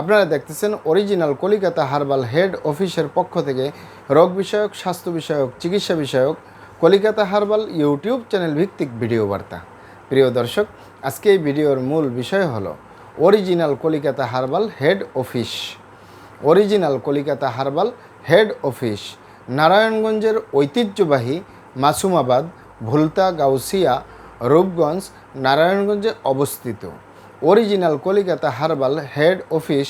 আপনারা দেখতেছেন original Calcutta herbal head অফিসের পক্ষ থেকে রোগ বিষয়ক, স্বাস্থ্য বিষয়ক, চিকিৎসা বিষয়ক কলিকাতা হার্বাল ইউটিউব চ্যানেল ভিত্তিক ভিডিও বার্তা। প্রিয় দর্শক, আজকে এই ভিডিওর মূল বিষয় হলো original Kalikata herbal head office. Original Kalikata herbal head office নারায়ণগঞ্জের ঐতিহ্যবাহী মাসুমাবাদ, ভুলতা, গাউসিয়া, রূপগঞ্জ, নারায়ণগঞ্জে অবস্থিত। Original Kalikata herbal head office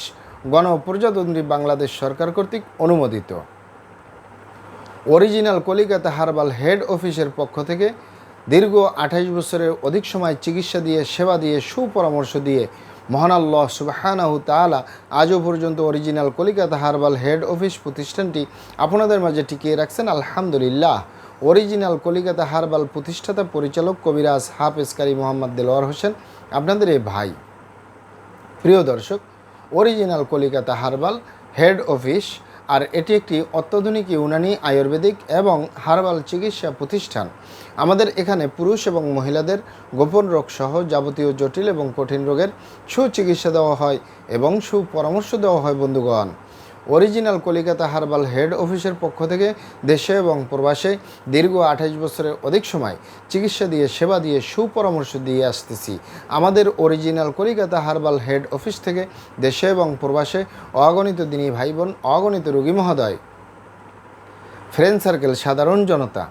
গণপ্রজাতন্ত্রী বাংলাদেশ সরকার কর্তৃক অনুমোদিত। অরিজিনাল কলিকাতা হার্বাল হেড অফিসের পক্ষ থেকে দীর্ঘ আঠাইশ বছরের অধিক সময় চিকিৎসা দিয়ে, সেবা দিয়ে, সুপরামর্শ দিয়ে মহান আল্লাহ সুবাহানাহু তালা আজও পর্যন্ত original Kalikata herbal head office প্রতিষ্ঠানটি আপনাদের মাঝে টিকিয়ে রাখছেন। আলহামদুলিল্লাহ। অরিজিনাল কলিকাতা হারবাল প্রতিষ্ঠাতা পরিচালক কবিরাজ হাফেজ কারি মোহাম্মদ দেলোয়ার হোসেন, আপনাদের এই ভাই। প্রিয় দর্শক, original Kalikata herbal head office, আর এটি একটি অত্যাধুনিক ইউনানি আয়ুর্বেদিক এবং হার্বাল চিকিৎসা প্রতিষ্ঠান। আমাদের এখানে পুরুষ এবং মহিলাদের গোপন রোগ সহ যাবতীয় জটিল এবং কঠিন রোগের সুচিকিৎসা দেওয়া হয় এবং সুপরামর্শ দেওয়া হয় বন্ধুগণ। অরিজিনাল কলিকাতা হার্বাল হেড অফিসের পক্ষ থেকে দেশে এবং প্রবাসে দীর্ঘ আঠাশ বছরের অধিক সময় চিকিৎসা দিয়ে, সেবা দিয়ে, সুপরামর্শ দিয়ে আসতেছি। আমাদের original Kalikata herbal head office থেকে দেশে এবং প্রবাসে অগণিত দিনী ভাই বোন, অগণিত রোগী মহোদয়। ফ্রেন্ড সার্কেল, সাধারণ জনতা।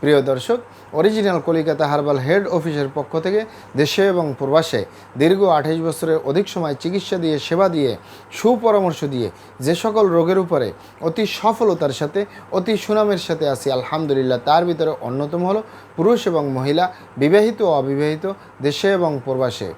প্রিয় দর্শক অরিজিনাল কলিকাতা হার্বাল হেড অফিসের পক্ষ থেকে দেশে এবং প্রবাসে দীর্ঘ আঠাশ বছরের অধিক সময় চিকিৎসা দিয়ে, সেবা দিয়ে, সুপরামর্শ দিয়ে যে সকল রোগের উপরে অতি সফলতার সাথে, অতি সুনামের সাথে আসি আলহামদুলিল্লাহ, তার ভিতরে অন্যতম হলো পুরুষ এবং মহিলা, বিবাহিত ও অবিবাহিত, দেশে এবং প্রবাসে।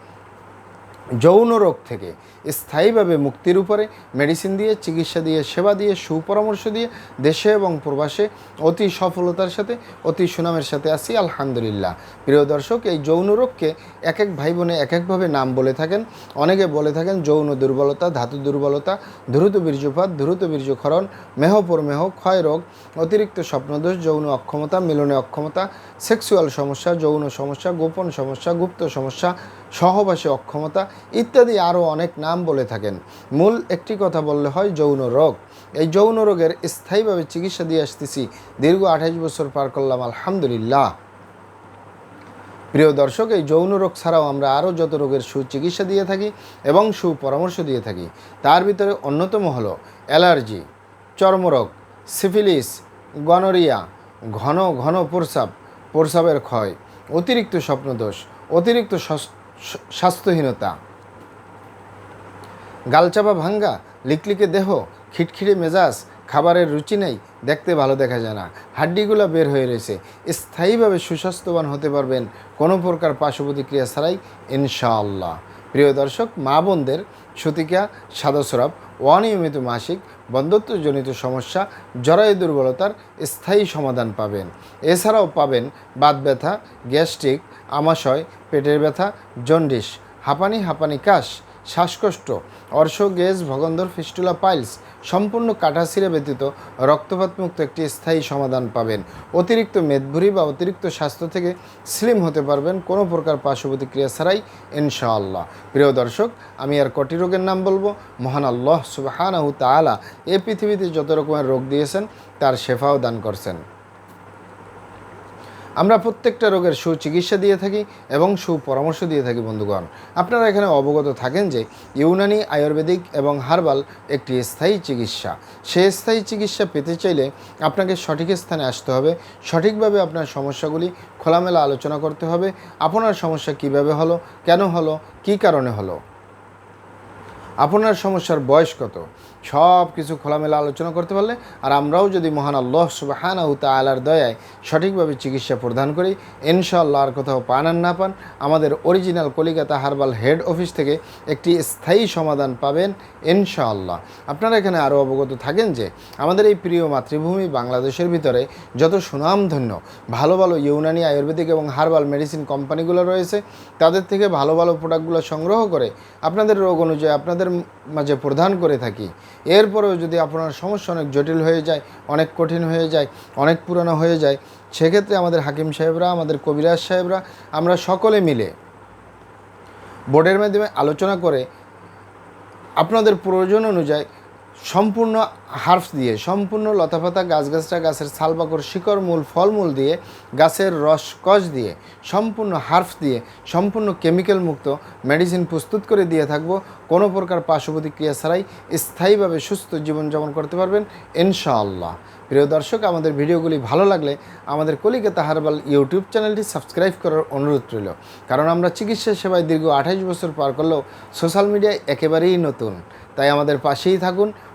যৌন রোগ থেকে স্থায়ীভাবে মুক্তির উপরে মেডিসিন দিয়ে, চিকিৎসা দিয়ে, সেবা দিয়ে, সুপরামর্শ দিয়ে দেশে এবং প্রবাসে অতি সফলতার সাথে, অতি সুনামের সাথে আসি আলহামদুলিল্লাহ। প্রিয় দর্শক, এই যৌন রোগকে এক এক ভাই বোনে এক একভাবে নাম বলে থাকেন। অনেকে বলে থাকেন যৌন দুর্বলতা, ধাতু দুর্বলতা, দ্রুত বীর্যপাত, দ্রুত বীর্যক্ষরণ, মেহ পরমেহ ক্ষয় রোগ, অতিরিক্ত স্বপ্নদোষ, যৌন অক্ষমতা, মিলনে অক্ষমতা সেক্সুয়াল সমস্যা, যৌন সমস্যা, গোপন সমস্যা, গুপ্ত সমস্যা সহবাসে অক্ষমতা ইত্যাদি আরও অনেক নাম বলে থাকেন। মূল একটি কথা বললে হয় যৌন রোগ। এই যৌন রোগের স্থায়ীভাবে চিকিৎসা দিয়ে আসতেছি। দীর্ঘ আঠাইশ বছর পার করলাম, আলহামদুলিল্লাহ। প্রিয় দর্শক, এই যৌন রোগ ছাড়াও আমরা আরও যত রোগের সুচিকিৎসা দিয়ে থাকি এবং সুপরামর্শ দিয়ে থাকি, তার ভিতরে অন্যতম হলো অ্যালার্জি, চর্মরোগ, সিফিলিস, গনোরিয়া, ঘন ঘন প্রস্রাব, প্রস্রাবের ক্ষয়, অতিরিক্ত স্বপ্নদোষ, অতিরিক্ত স্বাস্থ্যহীনতা। গালচাপা ভাঙ্গা, লিকলিকে দেহ, খিটখিটে মেজাজ, খাবারের রুচি নেই, দেখতে ভালো দেখা যায় না। হাড্ডিগুলো বের হয়ে রয়েছে। স্থায়ীভাবে সুস্বাস্থ্যবান হতে পারবেন কোনো প্রকার পার্শ্ব প্রতিক্রিয়া ছাড়াই, ইনশাআল্লাহ। প্রিয় দর্শক, মা বোনদের সতিকা সাদস্রাব অনিয়মিত মাসিক বন্ধত্বজনিত সমস্যা, জরায়ু দুর্বলতার স্থায়ী সমাধান পাবেন। এছাড়াও পাবেন বাত ব্যথা, গ্যাস্ট্রিক, আমাশয়, পেটের ব্যথা, জন্ডিস, হাঁপানি হাঁপানি কাশ শ্বাসকষ্ট, অর্শ গেজ ভগন্দর, ফিস্টুলা, পাইলস সম্পূর্ণ কাটাছিরা ব্যতীত রক্তপাতমুক্ত একটি স্থায়ী সমাধান পাবেন। অতিরিক্ত মেদভুরি বা অতিরিক্ত স্বাস্থ্য থেকে স্লিম হতে পারবেন কোনো প্রকার পার্শ্ব প্রতিক্রিয়া ছাড়াই, ইনশাআল্লাহ। প্রিয় দর্শক, আমি আর কটি রোগের নাম বলব? মহান আল্লাহ সুবাহানাহু তাআলা এ পৃথিবীতে যত রকমের রোগ দিয়েছেন, তার শেফাও দান করছেন। আমরা প্রত্যেকটা রোগের সুচিকিৎসা দিয়ে থাকি এবং সুপরামর্শ দিয়ে থাকি, বন্ধুগণ। আপনারা এখানে অবগত থাকেন যে ইউনানি, আয়ুর্বেদিক এবং হার্বাল একটি স্থায়ী চিকিৎসা। সে স্থায়ী চিকিৎসা পেতে চাইলে আপনাকে সঠিক স্থানে আসতে হবে। সঠিকভাবে আপনার সমস্যাগুলি খোলামেলা আলোচনা করতে হবে। আপনার সমস্যা কীভাবে হলো, কেন হলো, কী কারণে হলো? আপনার সমস্যার বয়স কত? সব কিছু খোলামেলা আলোচনা করতে পারলে, আর আমরাও যদি মহান আল্লাহ সুবাহানা তালার দয়ায় সঠিকভাবে চিকিৎসা প্রদান করি, ইনশাআল্লাহ আর কোথাও পান আর না পান, আমাদের original Kalikata herbal head office থেকে একটি স্থায়ী সমাধান পাবেন ইনশাআল্লাহ। আপনারা এখানে আরও অবগত থাকেন যে, আমাদের এই প্রিয় মাতৃভূমি বাংলাদেশের ভিতরে যত সুনামধন্য, ভালো ভালো ইউনানি আয়ুর্বেদিক এবং হার্বাল মেডিসিন কোম্পানিগুলো রয়েছে, তাদের থেকে ভালো ভালো প্রোডাক্টগুলো সংগ্রহ করে, আপনাদের রোগ অনুযায়ী আপনাদের মাঝে প্রদান করে থাকি। এরপরেও যদি আপনার সমস্যা অনেক জটিল হয়ে যায়, অনেক কঠিন হয়ে যায়, অনেক পুরানো হয়ে যায়, সেক্ষেত্রে আমাদের হাকিম সাহেবরা, আমাদের কবিরাজ সাহেবরা, আমরা সকলে মিলে বোর্ডের মাধ্যমে আলোচনা করে আপনাদের প্রয়োজন অনুযায়ী সম্পূর্ণ হার্ফ দিয়ে, সম্পূর্ণ লতাপাতা গাছগাছটা গাছের ছালবাকর শিকড় মূল, ফলমূল দিয়ে, গাছের রস কষ দিয়ে, সম্পূর্ণ হার্ফ দিয়ে, সম্পূর্ণ কেমিক্যাল মুক্ত মেডিসিন প্রস্তুত করে দিয়ে থাকব। কোনো প্রকার পার্শ্ব প্রতিক্রিয়া ছাড়াই স্থায়ীভাবে সুস্থ জীবনযাপন করতে পারবেন ইনশাআল্লাহ। প্রিয় দর্শক, আমাদের ভিডিওগুলি ভালো লাগলে আমাদের কলিকাতা হার্বাল ইউটিউব চ্যানেলটি সাবস্ক্রাইব করার অনুরোধ রইল। কারণ আমরা চিকিৎসা সেবায় দীর্ঘ আঠাইশ বছর পার করলেও সোশ্যাল মিডিয়ায় একেবারেই নতুন। তাই আমাদের পাশেই থাকুন